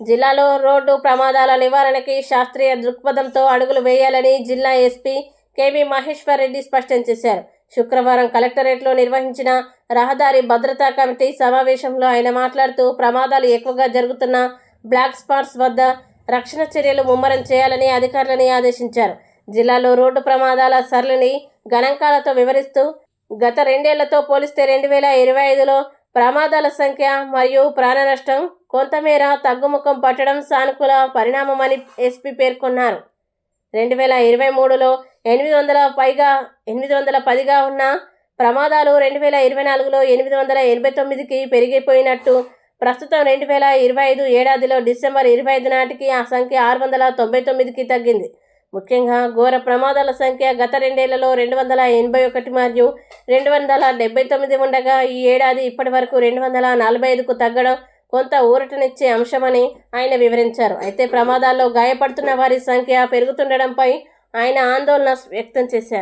జిల్లాలో రోడ్డు ప్రమాదాల నివారణకి శాస్త్రీయ దృక్పథంతో అడుగులు వేయాలని జిల్లా ఎస్పీ కేవీ మహేశ్వర్ రెడ్డి స్పష్టం చేశారు. శుక్రవారం కలెక్టరేట్లో నిర్వహించిన రహదారి భద్రతా కమిటీ సమావేశంలో ఆయన మాట్లాడుతూ ప్రమాదాలు ఎక్కువగా జరుగుతున్న బ్లాక్ స్పాట్స్ వద్ద రక్షణ చర్యలు ముమ్మరం చేయాలని అధికారులని ఆదేశించారు. జిల్లాలో రోడ్డు ప్రమాదాల సరళిని గణాంకాలతో వివరిస్తూ గత రెండేళ్ళతో పోలిస్తే రెండు వేల ఇరవై ఐదులో ప్రమాదాల సంఖ్య మరియు ప్రాణ నష్టం కొంతమేర తగ్గుముఖం పట్టడం సానుకూల పరిణామమని ఎస్పీ పేర్కొన్నారు. రెండు వేల ఇరవై మూడులో ఎనిమిది వందల పైగా ఎనిమిది వందల పదిగా ఉన్న ప్రమాదాలు రెండు వేల ఇరవై నాలుగులో ఎనిమిది వందల ఎనభై తొమ్మిదికి పెరిగిపోయినట్టు ప్రస్తుతం రెండు వేల ఇరవై ఐదు ఏడాదిలో డిసెంబర్ ఇరవై ఐదు నాటికి ఆ సంఖ్య ఆరు వందల తొంభై తొమ్మిదికి తగ్గింది. ముఖ్యంగా ఘోర ప్రమాదాల సంఖ్య గత రెండేళ్ళలో రెండు వందల ఎనభై ఒకటి మరియు రెండు వందల డెబ్బై తొమ్మిది ఉండగా ఈ ఏడాది ఇప్పటి వరకు రెండు వందల నలభై ఐదుకు తగ్గడం కొంత ఊరటనిచ్చే అంశమని ఆయన వివరించారు. అయితే ప్రమాదాల్లో గాయపడుతున్న వారి సంఖ్య పెరుగుతుండడంపై ఆయన ఆందోళన వ్యక్తం చేశారు.